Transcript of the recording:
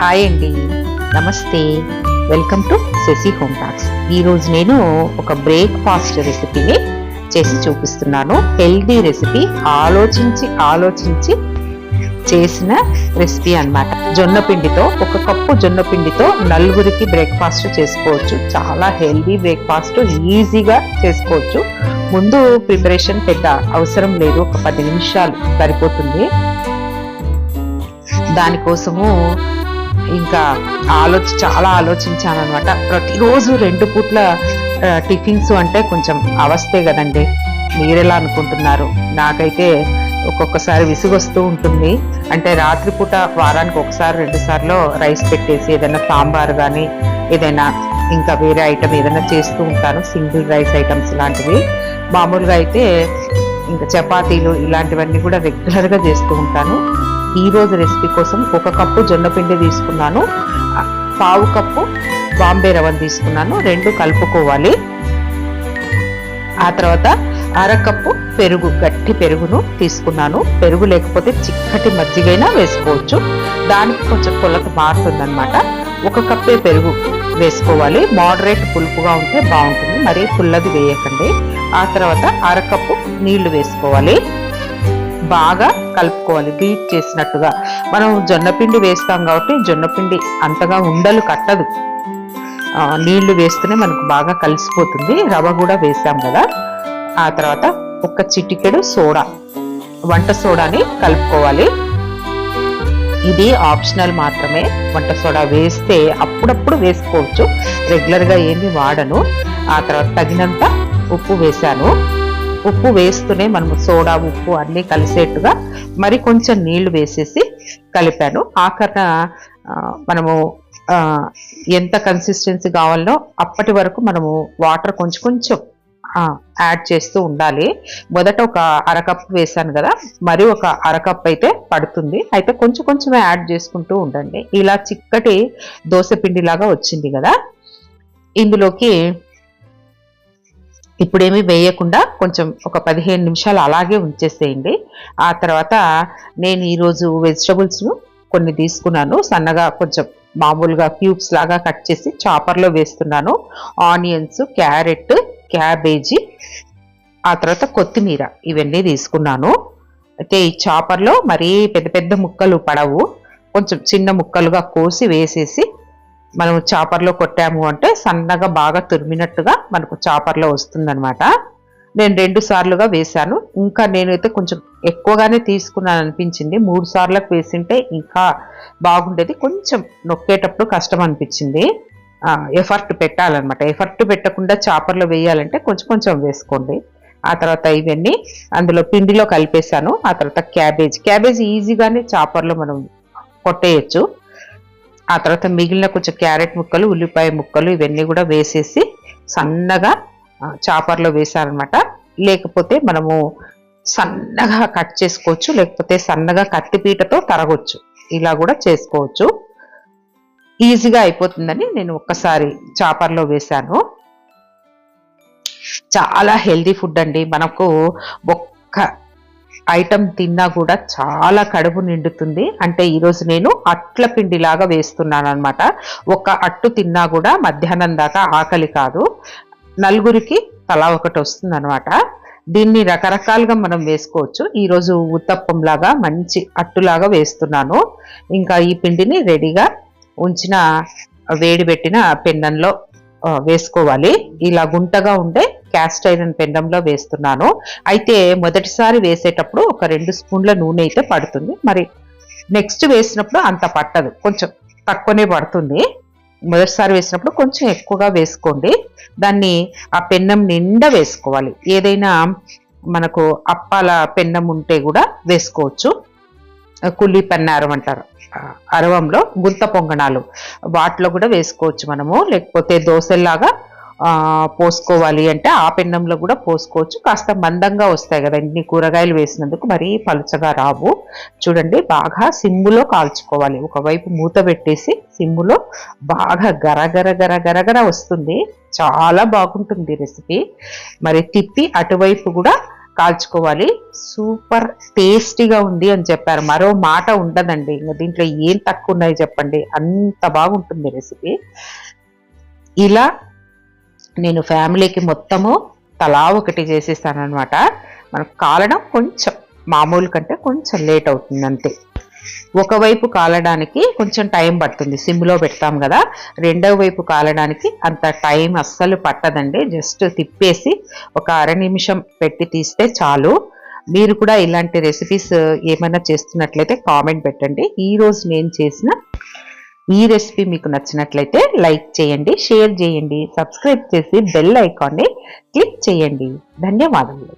Hi అండి. నమస్తే. Welcome to Shashi home talks. ఈరోజు నేను ఒక బ్రేక్ఫాస్ట్ రెసిపీని చేసి చూపిస్తున్నాను. హెల్దీ రెసిపీ ఆలోచించి ఆలోచించి చేసిన రెసిపీ అన్నమాట. జొన్న పిండితో ఒక కప్పు జొన్న పిండితో నలుగురికి బ్రేక్ఫాస్ట్ చేసుకోవచ్చు. చాలా హెల్దీ బ్రేక్ఫాస్ట్ ఈజీగా చేసుకోవచ్చు. ముందు ప్రిపరేషన్ పెద్ద అవసరం లేదు. ఒక పది నిమిషాలు సరిపోతుంది. దానికోసము ఇంకా ఆలోచి చాలా ఆలోచించాను అనమాట ప్రతిరోజు రెండు పూట్ల టిఫిన్స్ అంటే కొంచెం అవస్థే కదండి. మీరెలా అనుకుంటున్నారు? నాకైతే ఒక్కొక్కసారి విసుగొస్తూ ఉంటుంది. అంటే రాత్రిపూట వారానికి ఒకసారి రెండు సార్లు రైస్ పెట్టేసి ఏదైనా సాంబార్ కానీ ఏదైనా ఇంకా వేరే ఐటమ్ ఏదైనా చేస్తూ ఉంటాను. సింగిల్ రైస్ ఐటమ్స్ లాంటివి. మామూలుగా అయితే ఇంకా చపాతీలు ఇలాంటివన్నీ కూడా రెగ్యులర్గా చేస్తూ ఉంటాను. ఈరోజు రెసిపీ కోసం ఒక కప్పు జొన్నపిండి తీసుకున్నాను. పావు కప్పు బాంబే రవ్వను తీసుకున్నాను. రెండు కలుపుకోవాలి. ఆ తర్వాత అర కప్పు పెరుగు గట్టి పెరుగును తీసుకున్నాను. పెరుగు లేకపోతే చిక్కటి మజ్జిగైనా వేసుకోవచ్చు. దానికి కొంచెం కొలత మారుతుందన్నమాట. ఒక కప్పే పెరుగు వేసుకోవాలి. మోడరేట్ పులుపుగా ఉంటే బాగుంటుంది. మరీ పుల్లది వేయకండి. ఆ తర్వాత అరకప్పు నీళ్ళు వేసుకోవాలి. బాగా కలుపుకోవాలి బీట్ చేసినట్టుగా. మనం జొన్నపిండి వేస్తాం కాబట్టి జొన్నపిండి అంతగా ఉండలు కట్టదు. నీళ్ళు వేస్తూనే మనకు బాగా కలిసిపోతుంది. రవ్వ కూడా వేసాం కదా. ఆ తర్వాత ఒక చిటికెడు సోడా వంట సోడాని కలుపుకోవాలి. ఇది ఆప్షనల్ మాత్రమే. వంట సోడా వేస్తే అప్పుడప్పుడు వేసుకోవచ్చు. రెగ్యులర్గా ఏమి వాడను. ఆ తర్వాత తగినంత ఉప్పు వేశాను ఉప్పు వేస్తూనే మనము సోడా ఉప్పు అన్నీ కలిసేట్టుగా మరి కొంచెం నీళ్ళు వేసేసి కలిపాను. ఆఖరణ మనము ఎంత కన్సిస్టెన్సీ కావాలో అప్పటి వరకు మనము వాటర్ కొంచెం కొంచెం యాడ్ చేస్తూ ఉండాలి. మొదట ఒక అరకప్పు వేసాను కదా మరి ఒక అరకప్ అయితే పడుతుంది. అయితే కొంచెం కొంచెం యాడ్ చేసుకుంటూ ఉండండి. ఇలా చిక్కటి దోశ పిండిలాగా వచ్చింది కదా. ఇందులోకి ఇప్పుడేమీ వేయకుండా కొంచెం ఒక పదిహేను నిమిషాలు అలాగే ఉంచేసేయండి. ఆ తర్వాత నేను ఈరోజు వెజిటబుల్స్ను కొన్ని తీసుకున్నాను. సన్నగా కొంచెం మామూలుగా క్యూబ్స్ లాగా కట్ చేసి చాపర్లో వేస్తున్నాను. ఆనియన్స్ క్యారెట్ క్యాబేజీ ఆ తర్వాత కొత్తిమీర ఇవన్నీ తీసుకున్నాను. అయితే ఈ చాపర్లో మరీ పెద్ద పెద్ద ముక్కలు పడవు. కొంచెం చిన్న ముక్కలుగా కోసి వేసేసి మనం చాపర్లో కొట్టాము అంటే సన్నగా బాగా తురిమినట్టుగా మనకు చాపర్లో వస్తుందనమాట నేను రెండు సార్లుగా వేశాను. ఇంకా నేనైతే కొంచెం ఎక్కువగానే తీసుకున్నాను అనిపించింది. మూడు సార్లకు వేసింటే ఇంకా బాగుండేది. కొంచెం నొక్కేటప్పుడు కష్టం అనిపించింది. ఎఫర్ట్ పెట్టాలన్నమాట. ఎఫర్ట్ పెట్టకుండా చాపర్లో వేయాలంటే కొంచెం కొంచెం వేసుకోండి. ఆ తర్వాత ఇవన్నీ అందులో పిండిలో కలిపేశాను. ఆ తర్వాత క్యాబేజ్. క్యాబేజ్ ఈజీగానే చాపర్లో మనం కొట్టేయచ్చు. ఆ తర్వాత మిగిలిన కొంచెం క్యారెట్ ముక్కలు ఉల్లిపాయ ముక్కలు ఇవన్నీ కూడా వేసేసి సన్నగా చాపర్లో వేసారనమాట లేకపోతే మనము సన్నగా కట్ చేసుకోవచ్చు లేకపోతే సన్నగా కత్తిపీటతో తరగొచ్చు. ఇలా కూడా చేసుకోవచ్చు. ఈజీగా అయిపోతుందని నేను ఒక్కసారి చాపర్లో వేశాను. చాలా హెల్దీ ఫుడ్ అండి. మనకు ఒక్క ఐటమ్ తిన్నా కూడా చాలా కడుపు నిండుతుంది. అంటే ఈరోజు నేను అట్ల పిండిలాగా వేస్తున్నాను అనమాట ఒక అట్టు తిన్నా కూడా మధ్యాహ్నం దాకా ఆకలి కాదు. నలుగురికి తలా ఒకటి వస్తుంది అనమాట దీన్ని రకరకాలుగా మనం వేసుకోవచ్చు. ఈరోజు ఉత్తప్పంలాగా మంచి అట్టులాగా వేస్తున్నాను. ఇంకా ఈ పిండిని రెడీగా ఉంచిన వేడి పెట్టిన పెన్నంలో వేసుకోవాలి. ఇలా గుంటగా ఉండే క్యాస్ట్ ఐరన్ పెండంలో వేస్తున్నాను. అయితే మొదటిసారి వేసేటప్పుడు ఒక రెండు స్పూన్ల నూనె అయితే పడుతుంది. మరి నెక్స్ట్ వేసినప్పుడు అంత పట్టదు. కొంచెం తక్కువనే పడుతుంది. మొదటిసారి వేసినప్పుడు కొంచెం ఎక్కువగా వేసుకోండి. దాన్ని ఆ పెన్నం నిండా వేసుకోవాలి. ఏదైనా మనకు అప్పాల పెన్నం ఉంటే కూడా వేసుకోవచ్చు. కుల్లి పెన్నారం అంటారు. అరవంలో గుంత పొంగణాలు. వాటిలో కూడా వేసుకోవచ్చు మనము. లేకపోతే దోశల్లాగా పోసుకోవాలి అంటే ఆ పెన్నంలో కూడా పోసుకోవచ్చు. కాస్త మందంగా వస్తాయి కదా ఇన్ని కూరగాయలు వేసినందుకు మరీ పలుచగా రావు. చూడండి బాగా సిమ్ములో కాల్చుకోవాలి. ఒకవైపు మూత పెట్టేసి సిమ్ములో బాగా గరగర గర గరగర వస్తుంది. చాలా బాగుంటుంది రెసిపీ. మరి తిప్పి అటువైపు కూడా కాల్చుకోవాలి. సూపర్ టేస్టీగా ఉంది అని చెప్పారు. మరో మాట ఉండదండి. ఇంకా దీంట్లో ఏం తక్కువ ఉన్నాయి చెప్పండి. అంత బాగుంటుంది రెసిపీ. ఇలా నేను ఫ్యామిలీకి మొత్తము తలా ఒకటి చేసేస్తానమాట మనకు కాలడం కొంచెం మామూలు కంటే కొంచెం లేట్ అవుతుంది అంతే. ఒకవైపు కాలడానికి కొంచెం టైం పడుతుంది సిమ్లో పెడతాం కదా. రెండవ వైపు కాలడానికి అంత టైం అస్సలు పట్టదండి. జస్ట్ తిప్పేసి ఒక అర నిమిషం పెట్టి తీస్తే చాలు. మీరు కూడా ఇలాంటి రెసిపీస్ ఏమైనా చేస్తున్నట్లయితే కామెంట్ పెట్టండి. ఈరోజు నేను చేసిన ఈ రెసిపీ మీకు నచ్చినట్లయితే లైక్ చేయండి షేర్ చేయండి సబ్స్క్రైబ్ చేసి బెల్ ఐకాన్ని క్లిక్ చేయండి. ధన్యవాదములు.